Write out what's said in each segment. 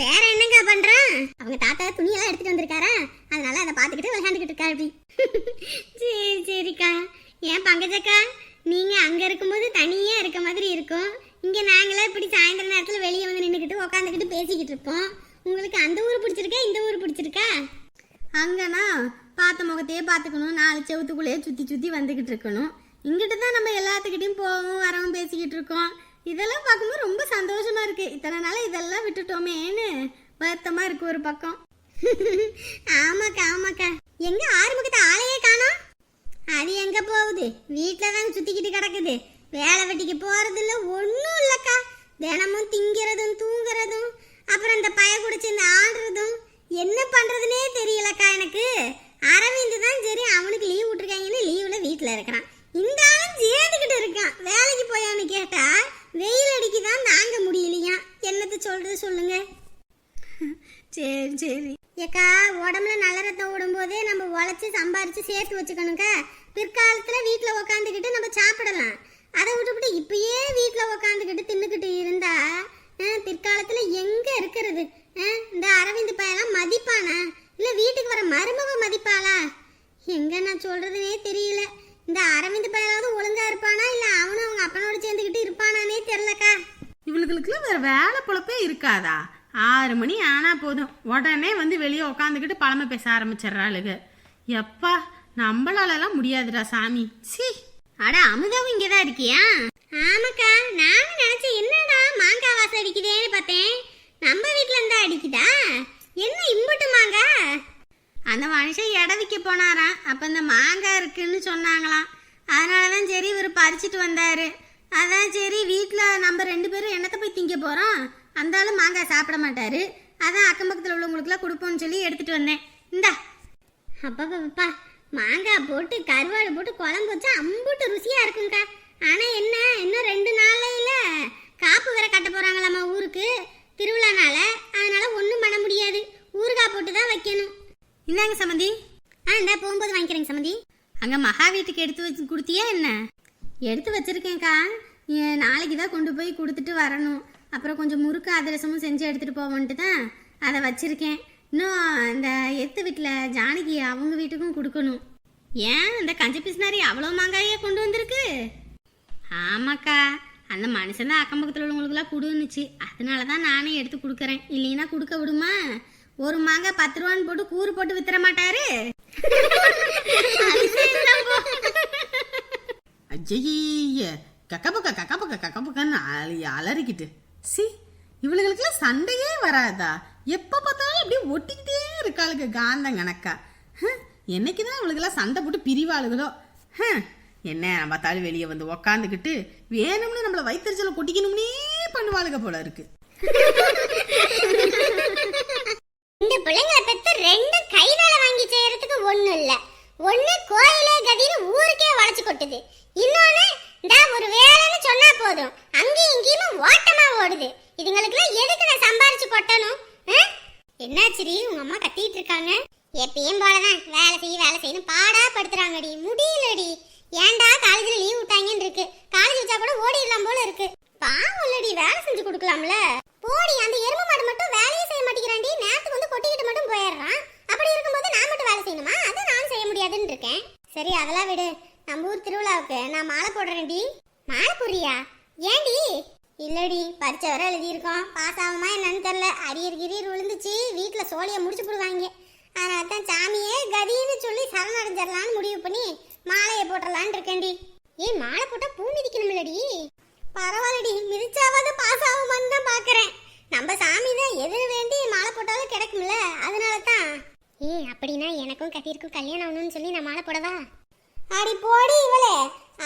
பேர என்னங்க பண்றான் அவங்க தாத்தா துணியெல்லாம் எடுத்துட்டு வந்திருக்காரா? அதனால அதை பார்த்துக்கிட்டு விளையாண்டுக்கிட்டு இருக்கா அப்படி சரி சரிக்கா. ஏன் பங்கஜக்கா? நீங்க அங்க இருக்கும்போது தனியா இருக்க மாதிரி இருக்கும். இங்க நாங்களே இப்படி சாயந்தர நேரத்துல வெளியே வந்து நின்றுக்கிட்டு உட்காந்துக்கிட்டு பேசிக்கிட்டு இருப்போம் உங்களுக்கு அந்த ஊர் பிடிச்சிருக்கா இந்த ஊர் பிடிச்சிருக்கா? அங்கனா பார்த்த முகத்தையே பார்த்துக்கணும். நாலு செவத்துக்குள்ளேயே சுற்றி சுற்றி வந்துக்கிட்டு இருக்கணும். இங்கிட்ட தான் நம்ம எல்லாத்துக்கிட்டையும் போவோம் வரவும் பேசிக்கிட்டு இருக்கோம். இதெல்லாம் பார்க்கும்போது ரொம்ப சந்தோஷமா இருக்கு. இத்தனை நாள் இதெல்லாம் விட்டுட்டோமேன்னு வருத்தமா இருக்கு ஒரு பக்கம். ஆமாக்கா ஆமாக்கா. எங்க ஆறுமுகத்தை ஆளையே காணோம்? அது எங்க போகுது? வீட்டில் தான் சுத்திக்கிட்டு கிடக்குது. வேலை வெட்டிக்கு போறது இல்ல ஒன்றும் இல்லக்கா. தினமும் திங்கிறதும் தூங்குறதும் அப்புறம் இந்த பய குடிச்சு இந்த ஆடுறதும் என்ன பண்றதுனே தெரியலக்கா எனக்கு. அரவிந்த் தான் சரி அவனுக்கு லீவ் விட்டுருக்காங்கன்னு லீவ்ல வீட்டில் இருக்கிறான். இந்த ஆளும் சேர்ந்துக்கிட்டு இருக்கான். வேலைக்கு போயான்னு கேட்டா வெயில் அடிக்குதான் தாங்க முடியலையா என்னத்த சொல்றது சொல்லுங்க சரி சரி. ஏக்கா உடம்புல நல்ல ரத்தம் ஓடும்போதே நம்ம உழைச்சி சம்பாரிச்சு சேர்த்து வச்சுக்கணுங்க பிற்காலத்துல வீட்ல உக்காந்துக்கிட்டு நம்ம சாப்பிடலாம். அதை விட்டுவிட்டு இப்பயே வீட்ல உக்காந்துக்கிட்டு தின்னுக்கிட்டு இருந்தா பிற்காலத்துல எங்க இருக்கிறது? இந்த அரவிந்த் பையெல்லாம் மதிப்பானா? இல்ல வீட்டுக்கு வர மருமக மதிப்பாளா? எங்க நான் சொல்றதுனே தெரியல. இந்த அரவிந்த் பையனாவது ஒழுங்கா இருப்பானா? இல்ல அவனும் அவங்க அப்பனோட சேர்ந்துக்கிட்டு இருப்பானானே தெரியலக்கா. இவளுகளுக்குலாம் வேற வேலை பொழப்பே இருக்காதா? ஆறு மணி ஆனா போதும். உடனே வந்து வெளியே உட்காந்துக்கிட்டு பழமை பேச ஆரம்பிச்சிடுறாளுக எப்பா நம்மளாலலாம் முடியாதுடா சாமி. சி. அட அமுதாவும் இங்கதான் இருக்கியா? ஆமாக்கா நானும் நினைச்சேன் என்னடா மாங்காய் வாசம் அடிக்குதேன்னு பார்த்தேன். நம்ம வீட்ல இருந்தா அடிக்குதா? என்ன இம்புட்டு மாங்காய் அந்த மனுஷன் இட விற்க போனாராம் அப்போ இந்த மாங்காய் இருக்குன்னு சொன்னாங்களாம். அதனால தான் சரி இவர் பறிச்சிட்டு வந்தாரு. அதான் சரி வீட்டில் நம்ம ரெண்டு பேரும் என்னத்தை போய் திங்க போகிறோம் அந்த மாங்காய் சாப்பிட மாட்டாரு. அதான் அக்கம் பக்கத்தில் உள்ளவங்களுக்குலாம் கொடுப்போம்னு சொல்லி எடுத்துட்டு வந்தேன். இந்தா. அப்பப்பா மாங்காய் போட்டு கருவாடு போட்டு குழம்பு வச்சா அம்புட்டு ருசியா இருக்கும்க்கா. ஆனா என்ன இன்னும் ரெண்டு நாளையில காப்பு வேற கட்ட போறாங்களாம்மா ஊருக்கு. திருவிழானால அதனால ஒன்றும் பண்ண முடியாது. ஊறுகாய் போட்டு தான் வைக்கணும். இந்தாங்க சம்மந்தி ஆ இந்த போகும்போது வாங்கிக்கிறேங்க சம்மந்தி அங்கே மகா வீட்டுக்கு எடுத்து வச்சு கொடுத்தியா என்ன? எடுத்து வச்சிருக்கேன்க்கா. நாளைக்கு தான் கொண்டு போய் கொடுத்துட்டு வரணும். அப்புறம் கொஞ்சம் முறுக்கு அதிரசமும் செஞ்சு எடுத்துகிட்டு போவோன்ட்டு தான் அதை வச்சுருக்கேன். இன்னும் இந்த எத்து வீட்டில் ஜானகி அவங்க வீட்டுக்கும் கொடுக்கணும். ஏன் இந்த கஞ்சி பிசினாரி அவ்வளோ மாங்காயே கொண்டு வந்திருக்கு? ஆமாக்கா அந்த மனுஷன் தான் அக்கம் பக்கத்தில் உள்ளவங்களுக்குலாம் கொடுன்னுச்சு. அதனால தான் நானே எடுத்து கொடுக்குறேன். இல்லைன்னா கொடுக்க விடுமா? ஒரு மாங்காய் பத்து ரூபான்னு போட்டு கூறு போட்டு வித்துற மாட்டாரு? ஐய கக்கப்பக்க கக்கப்பக்க கக்கப்பக்கன்னு அலி அலறிக்கிட்டு. சி இவளுகளுக்கெல்லாம் சண்டையே வராதா? எப்போ பார்த்தாலும் அப்படியே ஒட்டிக்கிட்டே இருக்காளுக்கு காந்தம் கணக்கா. ஹம், என்னைக்குதான் இவளுக்கெல்லாம் சண்டை போட்டு பிரிவாளுகளோ? என்ன நம்ம பார்த்தாலும் வெளியே வந்து உக்காந்துக்கிட்டு வேணும்னு நம்மள வயிற்றுச்சல கொட்டிக்கணும்னே பண்ணுவாளுக போல இருக்கு. இந்த பிள்ளைங்களை பெத்து ரெண்டு கை வேலை வாங்கி செய்யறதுக்கு ஒண்ணும் இல்ல. ஒண்ணு கோயிலே கதின்னு ஊருக்கே வளைச்சு கொட்டுது. இன்னொன்னு இந்த ஒரு வேலைன்னு சொன்னா போதும். அங்கேயும் இங்கேயும் ஓட்டமா ஓடுது. இதுங்களுக்குலாம் எதுக்கு நான் சம்பாரிச்சு கொட்டணும்? ஆ? உங்க அம்மா கத்திட்டு இருக்காங்க. எப்பயும் போலதான் வேலை செய்ய வேலை செய்யணும். பாடா படுத்துறாங்கடி. முடியலடி. ஏன்டா காலேஜ்ல லீவ் விட்டாங்கன்னு இருக்கு. காலேஜ் வச்சா கூட ஓடிடலாம் போல இருக்கு. பாவம் இல்லடி வேலை செஞ்சு கொடுக்கலாம்ல. போடி அந்த எரும மாடு மட்டும் வேலையே செய்ய மாட்டேங்கிறான்டி. நேரத்துக்கு வந்து கொட்டிக்கிட்டு மட்டும் போயிடுறான். அப்படி இருக்கும்போது நான் மட்டும் வேலை செய்யணுமா? அதை நானும் செய்ய முடியாதுன்னு இருக்கேன். சரி அதெல்லாம் விடு. நம்ம ஊர் திருவிழாவுக்கு நான் மாலை போடுறேன்டி. மாலை போடுறியா? ஏன்டி? இல்லடி பரிச்சை வர எழுதியிருக்கோம். பாஸ் ஆகுமா என்னன்னு தெரில அரியர் கிரியர் விழுந்துச்சு. வீட்டில் சோழியை முடிச்சு போடுவாங்க. அதனால தான் சாமியே கதின்னு சொல்லி சரணடைஞ்சிடலான்னு முடிவு பண்ணி மாலையை போட்டுடலான்னு இருக்கேன்டி. ஏய் மாலை போட்டால் பூ மிதிக்கணும்லடி பரவாயில்லடி மிதிச்சாவது பாஸ் ஆகுமான்னு தான் பார்க்குறேன் நம்ம சாமி தான் எது வேண்டி மாலை போட்டாலும் கிடைக்கும்ல. அதனால தான். ஏய் அப்படின்னா எனக்கும் கத்திருக்கும் கல்யாணம் ஆகணும்னு சொல்லி நான் மாலை போடவா? அடி போடி இவளே.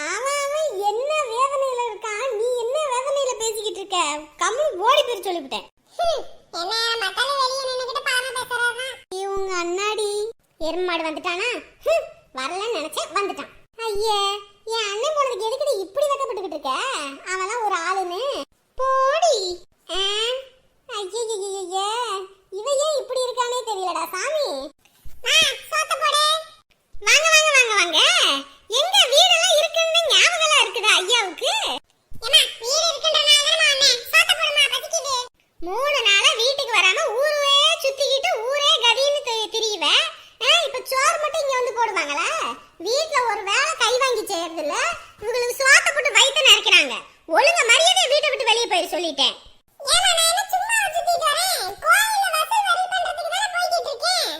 அவன் அவன் என்ன வேதனையில இருக்கான்? நீ என்ன வேதனையில பேசிக்கிட்டு இருக்க? கம்மி ஓடி போய் சொல்லிவிட்டேன். இவங்க அண்ணாடி. எருமாடு வந்துட்டானா? வரலன்னு நினைச்சேன் வந்துட்டான். ஐயே என் அண்ணன் போனதுக்கு எதுக்கடி இப்படி வெக்கப்பட்டுக்கிட்டு இருக்க? அவன்லாம் ஒரு ஆளுன்னு. போடி. ஐயே இவ ஏன் இப்படி இருக்கானே தெரியலடா சாமி வாங்க வாங்க வாங்க வாங்க எங்க வீடெல்லாம் இருக்குன்னு ஞாபகம்லாம் இருக்குதா ஐயாவுக்கு மூணு நாளா வீட்டுக்கு வராம இவங்களுக்கு சோத்த போட்டு வயித்த நிறைக்கிறாங்க ஒழுங்க மரியாதை வீட்டை விட்டு வெளியே போயிரு சொல்லிட்டேன் ஏமா நான் என்ன சும்மா சுத்திட்டு வரேன் கோயில்ல வசூல் வரி பண்றதுக்கு தான போய்கிட்டு இருக்கேன்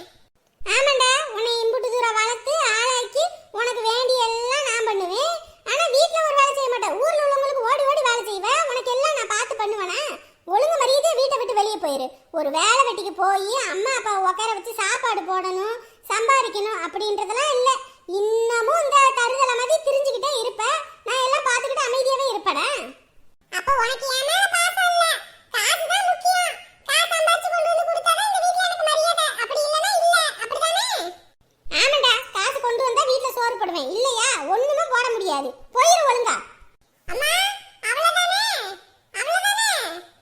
ஆமாண்டா உன்னை இம்புட்டு தூரம் வளர்த்து ஆளாக்கி உனக்கு வேண்டிய எல்லாம் நான் பண்ணுவேன் ஆனா வீட்ல ஒரு வேலை செய்ய மாட்டேன் ஊர்ல உள்ளவங்களுக்கு ஓடி ஓடி வேலை செய்வேன் உனக்கு எல்லாம் நான் பார்த்து பண்ணுவேனா ஒழுங்கு மரியாதை வீட்டை விட்டு வெளியே போயிரு ஒரு வேலை வெட்டிக்கு போய் அம்மா அப்பா உட்கார வச்சு சாப்பாடு போடணும் சம்பாதிக்கணும் அப்படின்றதெல்லாம் இல்ல இன்னமும் இந்த தருதல மாதிரி திரிஞ்சுக்கிட்டே இருப்ப நான் எல்லாம் பார்த்துக்கிட்டு அமைதியாவே இருப்பேடா அப்ப உனக்கு என் மேல பாசம் இல்ல காசு தான் முக்கியம் காசு சம்பாதிச்சு கொண்டு வந்து கொடுத்தாதான் இந்த வீட்ல எனக்கு மரியாதை அப்படி இல்லனா இல்ல அப்படிதானே ஆமாடா காசு கொண்டு வந்தா வீட்ல சோறு போடுவேன் இல்லையா ஒண்ணுமே போட முடியாது போயிரு ஒழுங்கா அம்மா அவ்வளவுதானே அவ்வளவுதானே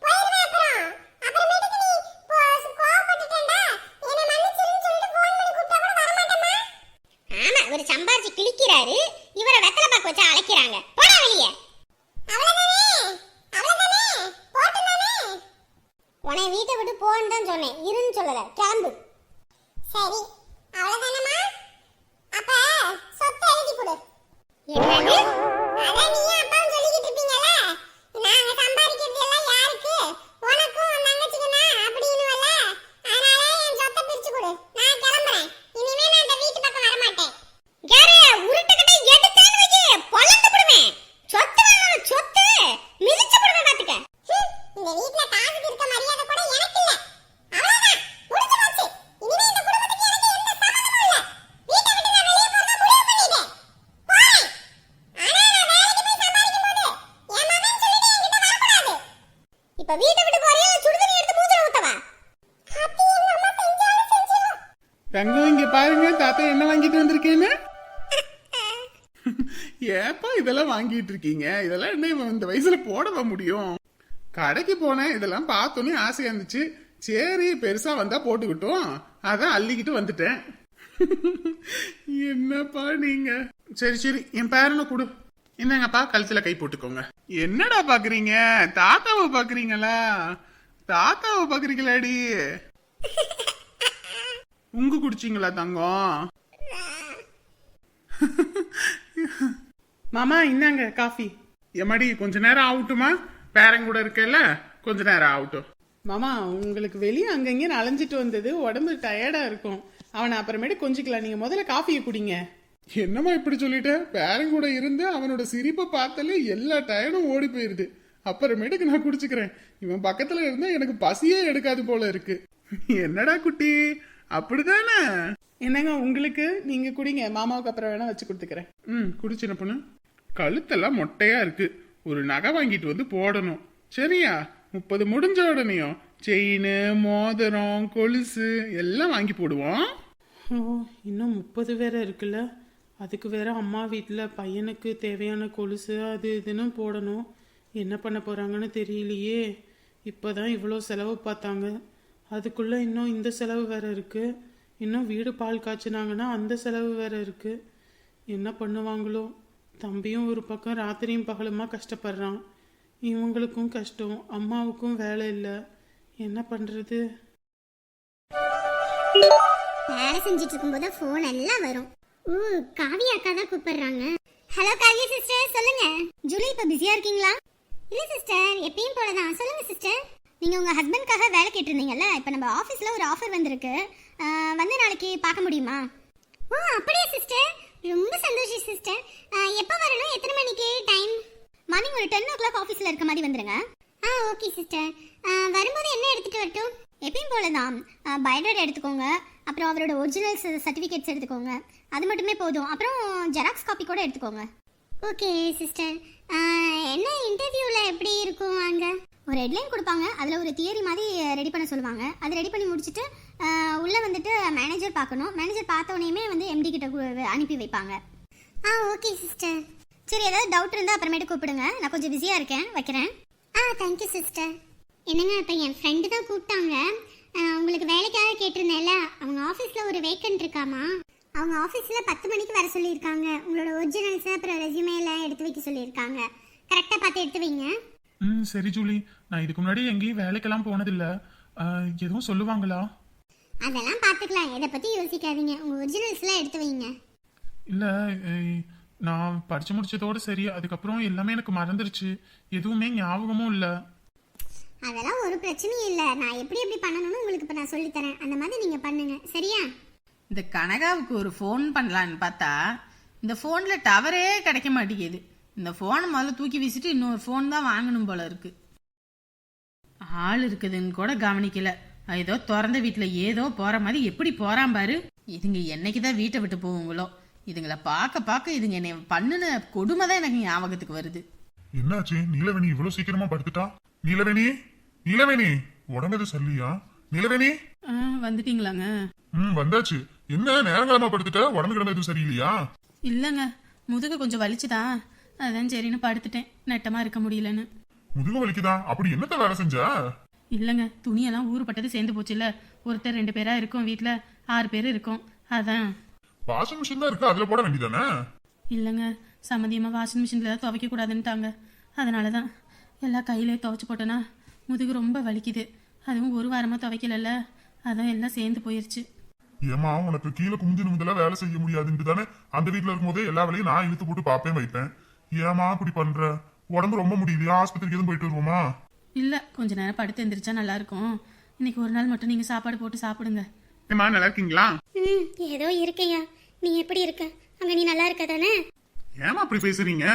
போயிருவேன் அப்புறம் அப்புறமேட்டுக்கு நீ போ- கோவப்பட்டுட்டேன்டா என்னை மன்னிச்சிருன்னு சொல்லிட்டு ஃபோன் பண்ணி கூப்பிட்டா கூட வர மாட்டேம்மா ஆமா இவர் சம்பாரிச்சு கிழிக்கிறாரு இவரை வெத்தலை பாக்கு வச்சு அழைக்கிறாங்க போடா வெளியே அவ்வளவுதானே அவ்வளவுதானே போட்டுதானே உன்னை வீட்டை விட்டு போன்னு தான் சொன்னேன். இருன்னு சொல்லல. கிளம்பு. சரி. அவ்வளவுதானம்மா? அப்ப சொத்தை எழுதி கொடு. என்னது? அதான் நீயும் அப்பாவும் சொல்லிக்கிட்டு இருப்பீங்கல்ல? நாங்க சம்பாதிக்கிறது எல்லாம் யாருக்கு? உன் தங்கச்சிக்குனா அப்படின்னுவல்ல அதனால என் சொத்தை பிரிச்சு கொடு நான் கிளம்புறேன் இனிமே நான் அந்த வீட்டு பக்கம் வர மாட்டேன் யாரு உருட்டுக்கிட்ட எடுத்தேன்னு வையே பொழந்து விடுவேன் சொத்து வேணும் சொத்து மிதிச்சு விடுவேன் பாத்துக்க இந்த வீட்ல காசுக்கு இருக்க மரியாதை கூட எனக்கு இல்ல அவ்வளவுதான் முடிஞ்சு போச்சு இனிமே இந்த குடும்பத்துக்கு எனக்கு எந்த சம்மந்தமும் இல்ல வீட்டை விட்டு நான் வெளியே போறதா முடிவு பண்ணிட்டேன் போறேன் ஆனா நான் வேலைக்கு போய் சம்பாதிக்கும் போது என் மகன் சொல்லிட்டு என்கிட்ட வரக்கூடாது இப்ப வீட்டை விட்டு போறியா? இல்ல சுடுதண்ணி எடுத்து மூஞ்சில ஊத்தவா? அத்தி எங்க அம்மா செஞ்சாலும் செஞ்சிடும் தங்கம் இங்க பாருங்க. தாத்தா என்ன வாங்கிட்டு வந்திருக்கேன்னு? ஏப்பா இதெல்லாம் வாங்கிட்டு இருக்கீங்க. இதெல்லாம் என்ன இந்த வயசுல போடவா முடியும்? கடைக்கு போனேன் இதெல்லாம் பார்த்தோன்னே ஆசையா இருந்துச்சு. சரி பெருசா வந்தா போட்டுக்கிட்டோம். அதான் அள்ளிக்கிட்டு வந்துட்டேன். என்னப்பா நீங்க? சரி சரி என் பேரனை கொடு. என்னங்கப்பா கழுத்துல கை போட்டுக்கோங்க. என்னடா பாக்குறீங்க? தாத்தாவை பாக்குறீங்களா? தாத்தாவை பாக்குறீங்களாடி? உங்க குடிச்சீங்களா தங்கம்? மாமா இந்தாங்க காஃபி. எம்மாடி கொஞ்ச நேரம் ஆகட்டுமா? பேரன் கூட இருக்கல கொஞ்ச நேரம் ஆகட்டும். மாமா உங்களுக்கு வெளியே அங்கங்கே அலைஞ்சிட்டு வந்தது உடம்பு டயர்டா இருக்கும். அவனை அப்புறமேட்டு கொஞ்சிக்கலாம். நீங்க முதல்ல காஃபியை குடிங்க. என்னம்மா இப்படி சொல்லிட்ட? பேரன் கூட இருந்து அவனோட சிரிப்பை பார்த்தாலே எல்லா டயர்டும் ஓடி போயிருது. அப்புறமேட்டுக்கு நான் குடிச்சுக்கிறேன். இவன் பக்கத்துல இருந்தா எனக்கு பசியே எடுக்காது போல இருக்கு. என்னடா குட்டி? அப்படிதானே? என்னங்க உங்களுக்கு நீங்க குடிங்க. மாமாவுக்கு அப்புறம் வேணா வச்சு கொடுத்துக்கிறேன். ம் குடிச்சின பொண்ணு? கழுத்தெல்லாம் மொட்டையா இருக்கு. ஒரு நகை வாங்கிட்டு வந்து போடணும். சரியா? முப்பது முடிஞ்ச உடனேயும் செயின் மோதிரம் கொலுசு எல்லாம் வாங்கி போடுவோம். ஓ இன்னும் முப்பது வேற இருக்குல்ல? அதுக்கு வேற அம்மா வீட்டில் பையனுக்கு தேவையான கொலுசு அது இதுன்னு போடணும். என்ன பண்ண போறாங்கன்னு தெரியலையே. இப்போதான் இவ்வளோ செலவு பார்த்தாங்க. அதுக்குள்ள இன்னும் இந்த செலவு வேற இருக்கு. இன்னும் வீடு பால் காய்ச்சினாங்கன்னா அந்த செலவு வேற இருக்கு. என்ன பண்ணுவாங்களோ? தம்பியும் ஒரு பக்கம் ராத்திரியும் பகலுமா கஷ்டப்படுறான். இவங்களுக்கும் கஷ்டம் அம்மாவுக்கும் வேலை இல்லை. என்ன பண்ணுறது வேலை செஞ்சுட்டு இருக்கும்போது ஃபோன் எல்லாம் வரும். ஊ காவியா அக்கா தான் கூப்பிடுறாங்க. ஹலோ காவியா சிஸ்டர் சொல்லுங்க. ஜூலி இப்ப பிஸியா இருக்கீங்களா? இல்ல சிஸ்டர் எப்பயும் போலதான். சொல்லுங்க சிஸ்டர் நீங்க உங்க ஹஸ்பண்ட்காக வேலை கேட்டிருந்தீங்கல்ல? இப்ப நம்ம ஆபீஸ்ல ஒரு ஆஃபர் வந்திருக்கு. வந்து நாளைக்கு பார்க்க முடியுமா? ஓ அப்படியா சிஸ்டர் ரொம்ப சந்தோஷம் சிஸ்டர் எப்போ வரணும்? எத்தனை மணிக்கு? டைம் மார்னிங் ஒரு டென் ஓ கிளாக் ஆஃபீஸில் இருக்க மாதிரி வந்துருங்க. ஆ ஓகே சிஸ்டர் வரும்போது என்ன எடுத்துகிட்டு வரட்டும்? எப்பயும் போல தான் பயோடேட்டா எடுத்துக்கோங்க. அப்புறம் அவரோட ஒரிஜினல் சர்டிஃபிகேட்ஸ் எடுத்துக்கோங்க. அது மட்டுமே போதும். அப்புறம் ஜெராக்ஸ் காப்பி கூட எடுத்துக்கோங்க. ஓகே சிஸ்டர் என்ன இன்டர்வியூவில் எப்படி இருக்கும் அங்கே? ஒரு ஹெட்லைன் கொடுப்பாங்க. அதில் ஒரு தியரி மாதிரி ரெடி பண்ண சொல்லுவாங்க. அது ரெடி பண்ணி முடிச்சுட்டு உள்ளே வந்துட்டு மேனேஜர் பார்க்கணும். மேனேஜர் பார்த்த உடனேயுமே வந்து எம்டி கிட்ட அனுப்பி வைப்பாங்க. ஆ ஓகே சிஸ்டர் சரி ஏதாவது டவுட் இருந்தால் அப்புறமேட்டு கூப்பிடுங்க. நான் கொஞ்சம் பிஸியாக இருக்கேன். வைக்கிறேன். ஆ தேங்க்யூ சிஸ்டர் என்னங்க இப்போ என் ஃப்ரெண்டு தான் கூப்பிட்டாங்க. உங்களுக்கு வேலைக்காக கேட்டிருந்தேன்ல. அவங்க ஆஃபீஸில் ஒரு வேக்கன்ட் இருக்காமா? அவங்க ஆஃபீஸில் பத்து மணிக்கு வர சொல்லியிருக்காங்க. உங்களோட ஒரிஜினல்ஸ் அப்புறம் ரெஸ்யூமே எல்லாம் எடுத்து வைக்க சொல்லியிருக்காங்க. கரெக்டாக பார்த்து எடுத்து வைங்க. ம் சரி ஜூலி. நான் இதுக்கு முன்னாடி எங்கேயும் வேலைக்கெல்லாம் போனதில்லை. எதுவும் சொல்லுவாங்களா? அதெல்லாம் பார்த்துக்கலாம். இதை பற்றி யோசிக்காதீங்க. உங்கள் ஒரிஜினல்ஸ்லாம் எடுத்து வைங்க. இல்ல நான் படிச்சு முடிச்சதோட சரி. அதுக்கப்புறம் எல்லாமே எனக்கு மறந்துருச்சு. எதுவுமே ஞாபகமும் இல்ல. அதெல்லாம் ஒரு பிரச்சனையும் இல்லை. நான் எப்படி எப்படி பண்ணணும்னு உங்களுக்கு இப்போ நான் சொல்லித்தரேன் அந்த மாதிரி நீங்கள் பண்ணுங்க. சரியா? இந்த கனகாவுக்கு ஒரு ஃபோன் பண்ணலான்னு பார்த்தா இந்த ஃபோனில் டவரே கிடைக்க மாட்டேங்குது. இந்த ஃபோனை முதல்ல தூக்கி வீசிட்டு இன்னொரு ஃபோன் தான் வாங்கணும் போல இருக்கு. ஆள் இருக்குதுன்னு கூட கவனிக்கல. ஏதோ திறந்த வீட்டில் ஏதோ போற மாதிரி எப்படி போறான் பாரு. இதுங்க என்னைக்கு தான் வீட்டை விட்டு போகுங்களோ. இதுங்களை பார்க்க பார்க்க இதுங்க என்னை பண்ணுன கொடுமை தான் எனக்கு ஞாபகத்துக்கு வருது. என்னாச்சு? நீலவேணி இவ்வளவு சீக்கிரமா படுத்துட்டா? நீலவேணி? நீலவேணி? உடம்பு எதுவும் சரியில்லையா? நீலவேணி? ஆ, வந்துட்டீங்களாங்க. ம் வந்தாச்சு. என்ன நேரங்காலமா படுத்துட்ட? உடம்பு கிடந்த எதுவும் சரியில்லையா? இல்லைங்க. முதுகு கொஞ்சம் வலிச்சுதா. அதான் சரின்னு படுத்துட்டேன். நெட்டமா இருக்க முடியலன்னு. முதுகு வலிக்குதா? அப்படி என்னத்த வேலை செஞ்ச? இல்லைங்க துணியெல்லாம் ஊறுபட்டது சேர்ந்து போச்சுல்ல. ஒருத்தர் ரெண்டு பேரா இருக்கோம் வீட்ல ஆறு பேர் இருக்கோம். அதான். வாஷிங் மிஷின் தான் இருக்கு அதுல போட வேண்டியதானே? இல்லைங்க சம்மதியமா வாஷிங் மிஷினில் தான் துவைக்க கூடாதுன்ட்டாங்க அதனால தான் எல்லா கையிலே துவைச்சு போட்டேன்னா முதுகு ரொம்ப வலிக்குது. அதுவும் ஒரு வாரமா துவைக்கலல்ல அதான் எல்லாம் சேர்ந்து போயிருச்சு. ஏமா உனக்கு கீழே குமிஞ்சு நிமிந்தெல்லாம் வேலை செய்ய முடியாதுன்ட்டு தானே? அந்த வீட்ல இருக்கும்போதே எல்லா வேலையும் நான் இழுத்து போட்டு பாப்பேன் வைப்பேன். ஏமா இப்படி பண்ற? உடம்பு ரொம்ப முடியலையா? ஆஸ்பத்திரிக்கு எதுவும் போயிட்டு வருவோமா? இல்லை கொஞ்ச நேரம் படுத்து எந்திரிச்சா நல்லா இருக்கும் இன்னைக்கு ஒரு நாள் மட்டும் நீங்க சாப்பாடு போட்டு சாப்பிடுங்க. ஏம்மா நல்லா இருக்கீங்களா ம் ஏதோ இருக்கையா நீ எப்படி இருக்க? அங்கே நீ நல்லா இருக்க தானே? ஏமா அப்படி பேசுறீங்க?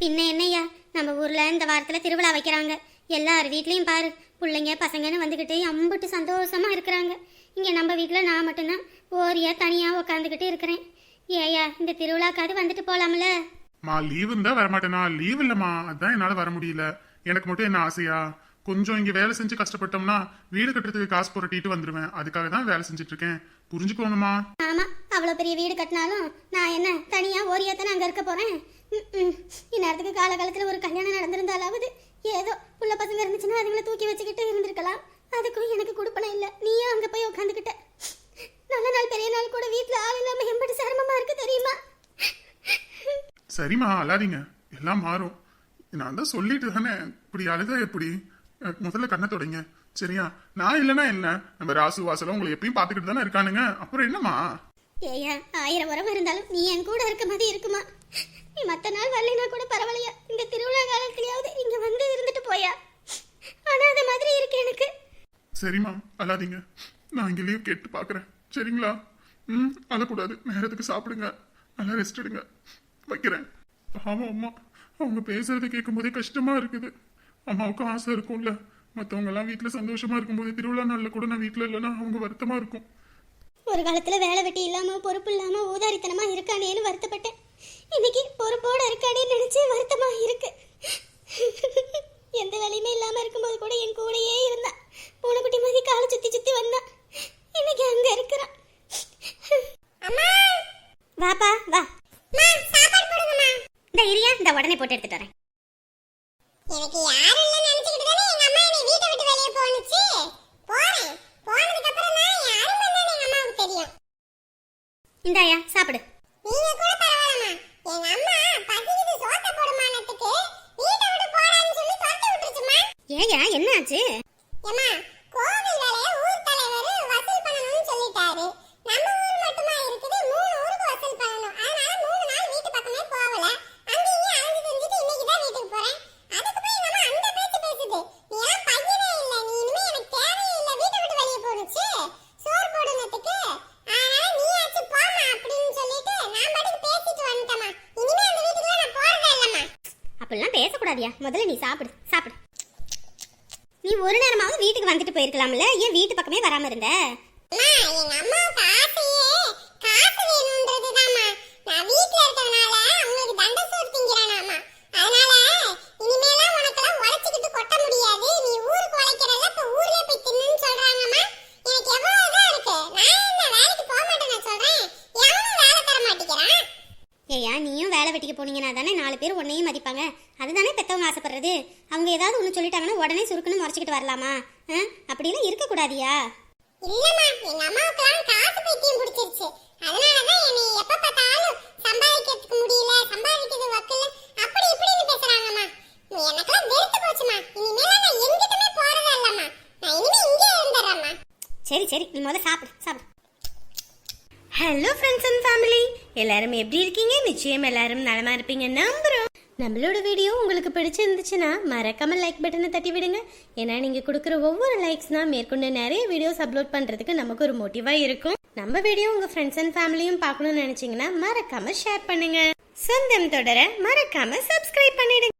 பின்ன என்னய்யா? நம்ம ஊர்ல இந்த வாரத்துல திருவிழா வைக்கிறாங்க. எல்லார் வீட்லயும் பாரு பிள்ளைங்க பசங்கன்னு வந்துக்கிட்டு அம்புட்டு சந்தோஷமா இருக்கிறாங்க. இங்க நம்ம வீட்ல நான் மட்டும்தான் ஓரியா தனியா உக்காந்துக்கிட்டு இருக்கிறேன். ஏயா இந்த திருவிழாக்காவது வந்துட்டு போலாம்ல? மா லீவ் இருந்தா வரமாட்டேனா? லீவ் இல்லம்மா. அதான் என்னால வர முடியல. எனக்கு மட்டும் என்ன ஆசையா? கொஞ்சம் இங்க வேலை செஞ்சு கஷ்டப்பட்டோம்னா வீடு கட்டுறதுக்கு காசு புரட்டிட்டு வந்துருவேன். அதுக்காக தான் வேலை செஞ்சுட்டு இருக்கேன். புரிஞ்சுக்கோங்கம்மா ஆமா அவ்வளோ பெரிய வீடு கட்டினாலும் நான் என்ன தனியா ஓரியா தானே அங்க இருக்க போறேன். இந்நேரத்துக்கு காலகாலத்துல ஒரு கல்யாணம் நடந்திருந்தாலாவது ஏதோ புள்ள பசங்க இருந்துச்சுன்னா அதுங்களை தூக்கி வச்சுக்கிட்டு இருந்திருக்கலாம். அதுக்கும் எனக்கு கொடுப்பன இல்ல. நீயும் அங்க போய் உட்காந்துக்கிட்ட. நல்ல நாள் பெரிய நாள் கூட வீட்ல ஆள் இல்லாம எம்படி சிரமமா இருக்கு தெரியுமா? சரிம்மா அழாதீங்க. எல்லாம் மாறும். நான் தான் சொல்லிட்டு தானே? இப்படி அழுதா எப்படி? முதல்ல கண்ணை தொடங்க. சரியா? நான் இல்லைன்னா என்ன? நம்ம ராசு வாசலம் உங்களை எப்பயும் பார்த்துக்கிட்டு தானே இருக்கானுங்க. அப்புறம் என்னம்மா? ஏயா ஆயிரம் உறவு இருந்தாலும் நீ என் கூட இருக்க மாதிரி இருக்குமா? நீ மத்த நாள் வரலைனா கூட பரவாயில்லையா? இந்த திருவிழா காலத்துலயாவது இங்க வந்து இருந்துட்டு போயா? ஆனா அது மாதிரி இருக்கு எனக்கு. சரிம்மா அழாதீங்க. நான் இங்கே லீவ் கேட்டு பார்க்குறேன். சரிங்களா? ம் அழக்கூடாது. நேரத்துக்கு சாப்பிடுங்க. நல்லா ரெஸ்ட் எடுங்க. வைக்கிறேன். ஆமாம் அம்மா. அவங்க பேசுறதை கேட்கும்போதே கஷ்டமா இருக்குது. அம்மாவுக்கும் ஆசை இருக்கும்ல. மற்றவங்க எல்லாம் வீட்டில் சந்தோஷமா இருக்கும்போது திருவிழா நாளில் கூட நான் வீட்டில் இல்லைன்னா அவங்க வருத்தமா இருக்கும். ஒரு காலத்துல வேலை வெட்டி இல்லாம பொறுப்பு இல்லாம ஊதாரித்தனமா இருக்கானேன்னு வருத்தப்பட்டேன். இன்னைக்கு பொறுப்போட இருக்கானேன்னு நினைச்சு வருத்தமா இருக்கு. எந்த வேலையுமே இல்லாம இருக்கும்போது கூட என் கூடயே இருந்தான் பூனைக்குட்டி மாதிரி காலை சுத்தி சுத்தி வந்தான் இன்னைக்கு அங்க இருக்கிறான். வாப்பா வா. இந்த இரியா இந்த உடனே போட்டு எடுத்துட்டு வரேன். எனக்கு யாரும் இல்ல நினைச்சிட்டு தானே எங்க அம்மா என்னை வீட்டை விட்டு வெளியே போனுச்சு போறேன். போனதுக்கு அப்புறம் தான் யாரும் வந்தானே எங்க அம்மாவுக்கு தெரியும். இந்தாயா சாப்பிடு. நீங்க கூட பரவாயில்லம்மா. எங்க அம்மா பசிக்குது சோத்த போடுமானத்துக்கு வீட்டை விட்டு போறான்னு சொல்லி துரத்தி விட்டுருச்சுமா ஏயா என்னாச்சு ஏமா கோவில் வேலைய ஊர் தலைவர் வசூல் பண்ணணும்னு சொல்லிட்டாரு நம்ம ஊர் மட்டுமா இருக்குது மூணு ஊருக்கு வசூல் பண்ணணும் அதனால மூணு நாள் வீட்டு பக்கமே போகல அங்கேயும் அலைஞ்சு செஞ்சுட்டு இன்னைக்கு தான் வீட்டுக்கு போறேன் அதுக்கு போய் நம்ம அந்த பேச்சு பேசுது நீ எல்லாம் பையனே இல்ல நீ இனிமே எனக்கு தேவையே இல்ல வீட்டை விட்டு வெளியே போனுச்சு சோறு போடுனதுக்கு அதனால நீ ஆச்சு போமா அப்படின்னு சொல்லிட்டு நான் பாட்டுக்கு பேசிட்டு வந்துட்டேமா இனிமே அந்த வீட்டுக்குள்ள நான் போறதே இல்லம்மா சாப்பிடாதியா? முதல்ல நீ சாப்பிடு சாப்பிடு. நீ ஒரு நேரமாவது வீட்டுக்கு வந்துட்டு போயிருக்கலாம்ல? ஏன் வீட்டு பக்கமே வராம இருந்த? எங்க ஆசையே காசு வேணும்ன்றதுதாம்மா நான் வீட்ல இருக்கறனால அவங்களுக்கு தண்ட சோறு திங்கறானாமா அதனால இனிமேலாம் உனக்கெல்லாம் உழைச்சிக்கிட்டு கொட்ட முடியாது நீ ஊருக்கு உழைக்கிறல்ல இப்ப ஊர்லயே போய் தின்னுன்னு சொல்றாங்கம்மா எனக்கு எவ்வளவுதான் இருக்கு நான் என்ன வேலைக்கு போக மாட்டேன்னு சொல்றேன் எவனும் வேலை தர மாட்டேங்கிறான் ஏயா நீயும் வேலை வெட்டிக்கு போனீங்கன்னா தானே நாலு பேர் உன்னையும் மதிப்பாங்க அதுதானே பெத்தவங்க ஆசைப்படுறது அவங்க ஏதாவது ஒன்று சொல்லிட்டாங்கன்னா உடனே முறைச்சிக்கிட்டு வரலாமா? அப்படிலாம் இருக்கக்கூடாதியா? இல்லம்மா எங்க அம்மாவுக்குலாம் காசு பைத்தியம் பிடிச்சிருச்சு. அதனால தான் என்னை எப்ப பார்த்தாலும் சம்பாதிக்கிறதுக்கு முடியல சம்பாதிக்கிறது வக்கல அப்படி இப்படின்னு பேசுறாங்கம்மா. எனக்கெல்லாம் வெறுத்து போச்சுமா இனிமேல நான் எங்கிட்டுமே போறதா இல்லம்மா. நான் இனிமே இங்கே இருந்துடுறேம்மா. சரி சரி நீ முதல்ல சாப்பிடு சாப்பிடு. ஹலோ ஃப்ரெண்ட்ஸ் அண்ட் ஃபேமிலி எல்லாரும் எப்படி இருக்கீங்க? நிச்சயம் எல்லாரும் நலமா இருப்பீங்க. நம்புறோம் நம்மளோட வீடியோ உங்களுக்கு பிடிச்சிருந்துச்சுன்னா மறக்காம லைக் பட்டனை தட்டி விடுங்க. ஏன்னா நீங்க கொடுக்குற ஒவ்வொரு லைக்ஸ்னால் மேற்கொண்டு நிறைய வீடியோஸ் அப்லோட் பண்றதுக்கு நமக்கு ஒரு மோட்டிவா இருக்கும். நம்ம வீடியோ உங்க ஃப்ரெண்ட்ஸ் அண்ட் ஃபேமிலியும் பார்க்கணும்னு நினைச்சீங்கன்னா மறக்காம ஷேர் பண்ணுங்க. சொந்தம் தொடர மறக்காம சப்ஸ்கிரைப் பண்ணிடுங்க.